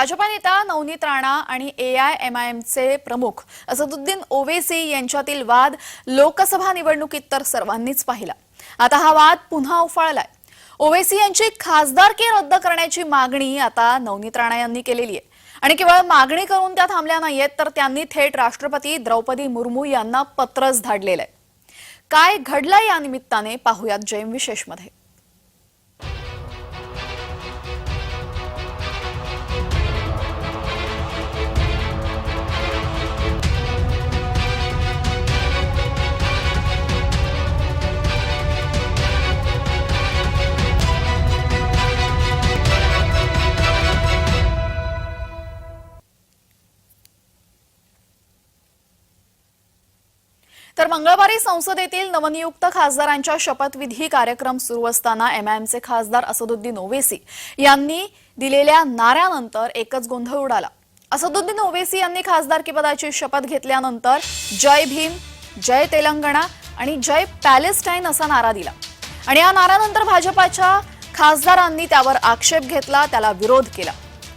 भाजपा नेता नवनीत राणा आणि A I M I एमचे प्रमुख असदुद्दीन ओवेसी यांच्यातील वाद लोकसभा निवडणुकीत तर सर्वांनीच पाहिला. आता हा वाद पुन्हा उफाळलाय. ओवेसी यांची खासदारकी रद्द करण्याची मागणी आता नवनीत राणा यांनी केलेली आहे. आणि केवळ मागणी करून त्या थांबल्या नाहीयेत तर त्यांनी थेट राष्ट्रपती द्रौपदी मुर्मू यांना पत्रच धाडलेलं आहे. काय घडलं या निमित्ताने पाहूयात जैम विशेषमध्ये. मंगळवारी संसदेतील नवनियुक्त खासदारांच्या शपथविधी कार्यक्रम सुरू असताना एमआयएमचे खासदार असदुद्दीन ओवेसी यांनी दिलेल्या नाऱ्यानंतर एकच गोंधळ उडाला. असदुद्दीन ओवेसी यांनी खासदारकीपदाची शपथ घेतल्यानंतर जय भीम जय तेलंगणा आणि जय पॅलेस्टाईन असा नारा दिला. आणि या नाऱ्यानंतर भाजपाच्या खासदारांनी त्यावर आक्षेप घेतला त्याला विरोध केला.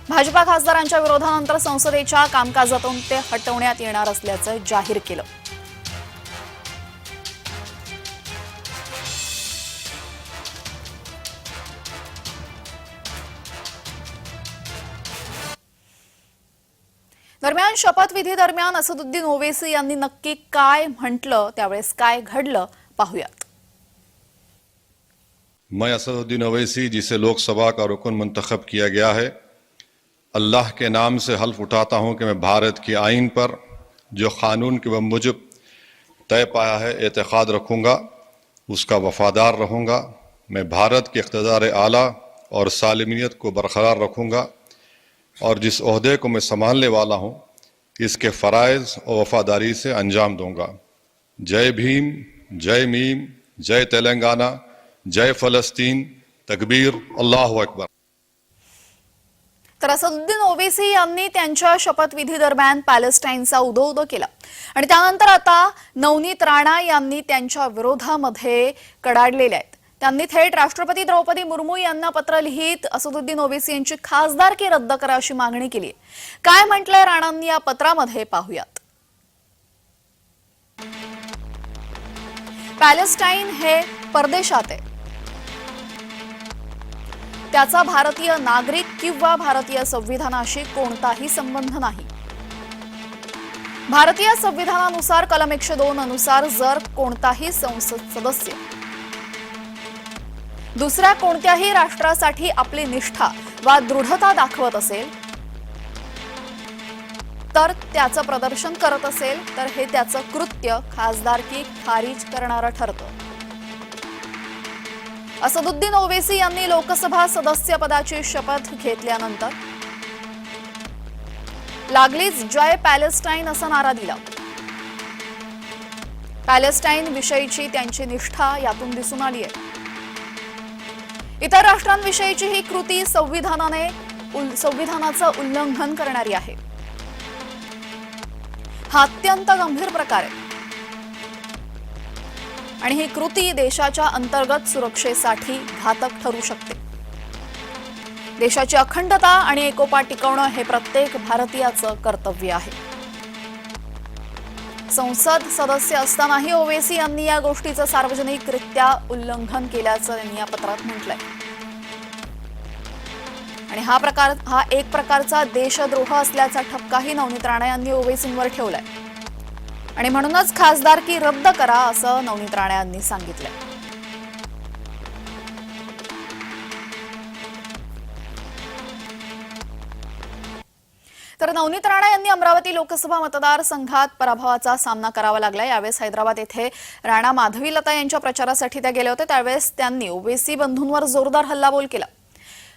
भाजपा खासदारांच्या विरोधानंतर संसदेच्या कामकाजातून ते हटवण्यात येणार असल्याचं जाहीर केलं. दरम्यान शपथविधी दरम्यान असदुद्दीन ओवेसी यांनी नक्की काय म्हटलं? त्यावेळेस काय घडलं? पाहूयात. मैं असदुद्दीन अवैसी जिसे लोकसभा का रुकन मंतखब किया गया है अल्लाह के नाम से हल्फ उठाता हूं कि मैं भारत की आइन पर जो कानून के मुजब तय पाया है एतक़ाद रखूंगा उसका वफादार रहूंगा मैं भारत के इकतदार आला और सालमियत को बरकरार रखूंगा और जिस अहदे को मैं संभालने वाला हूँ इसके फ़राइज़ और वफादारी से अंजाम दूंगा। जय भीम जय मीम जय तेलंगाना जय फलस्तीन। तकबीर अल्लाह अकबर। तर असदुद्दीन ओवेसी यांनी त्यांच्या शपथविधी दरम्यान पॅलेस्टाईनचा उदो उदो केला. आणि त्यानंतर आता नवनीत राणा यांनी त्यांच्या विरोधामध्ये कडाडलेले आहेत. त्यांनी थेट राष्ट्रपती द्रौपदी मुर्मू यांना पत्र लिहित असदुद्दीन ओवेसी यांची खासदारकी रद्द करा अशी मागणी केली काय म्हटलंय राणांनी या पत्रामध्ये? पाहूयात. पॅलेस्टाईन हे परदेशात आहे. त्याचा भारतीय नागरिक किंवा भारतीय संविधानाशी कोणताही संबंध नाही. भारतीय संविधानानुसार कलम एकशे दोन अनुसार जर कोणताही संसद सदस्य दुसऱ्या कोणत्याही राष्ट्रासाठी आपली निष्ठा वा दृढता दाखवत असेल तर त्याचं प्रदर्शन करत असेल तर हे त्याचं कृत्य खासदारकी खारिज करणारं ठरतं. असदुद्दीन ओवेसी यांनी लोकसभा सदस्यपदाची शपथ घेतल्यानंतर लागलीच जय पॅलेस्टाईन असा नारा दिला. पॅलेस्टाईन विषयीची त्यांची निष्ठा यातून दिसून आली आहे इतर राष्ट्रांविषयीची ही कृती संविधानाने उल- संविधानाचं उल्लंघन करणारी आहे. हा अत्यंत गंभीर प्रकार आहे. आणि ही कृती देशाच्या अंतर्गत सुरक्षेसाठी घातक ठरू शकते. देशाची अखंडता आणि एकोपा टिकवणं हे प्रत्येक भारतीयाचं कर्तव्य आहे. संसद सदस्य असतानाही ओवेसी यांनी या गोष्टीचं सार्वजनिकरित्या उल्लंघन केल्याचं त्यांनी या पत्रात म्हटलंय. आणि हा प्रकार हा एक प्रकारचा देशद्रोह असल्याचा ठपकाही नवनीत राणा यांनी ओवेसींवर ठेवलाय. आणि म्हणूनच खासदार की रद्द करा असं नवनीत राणा यांनी सांगितलंय. तर नवनीत राणा यांनी अमरावती लोकसभा मतदारसंघात पराभवाचा सामना करावा लागला यावेळेस हैदराबाद येथे राणा माधवीलता यांच्या प्रचारासाठी त्या गेले होते त्यावेळेस त्यांनी ओवेसी बंधूंवर जोरदार हल्लाबोल केला.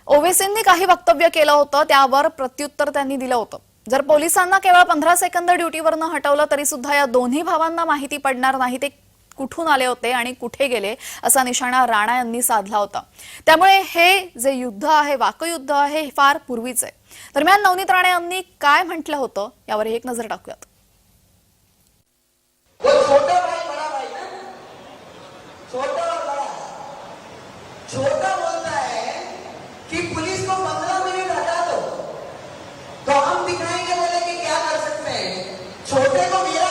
ओवेसींनी काही वक्तव्य केलं होतं त्यावर प्रत्युत्तर त्यांनी दिलं होतं. जर पोलिसांना केवळ पंधरा सेकंद ड्युटीवरनं हटवलं तरी सुद्धा या दोन्ही भावांना माहिती पडणार नाही ते कुठून आले होते आणि कुठे गेले असा निशाणा राणा यांनी साधला होता. त्यामुळे हे जे युद्ध आहे वाकयुद्ध आहे हे फार पूर्वीच आहे. दरम्यान नवनीत राणे यांनी काय म्हटलं होतं यावर एक नजर टाकूयात. เต้นก็มี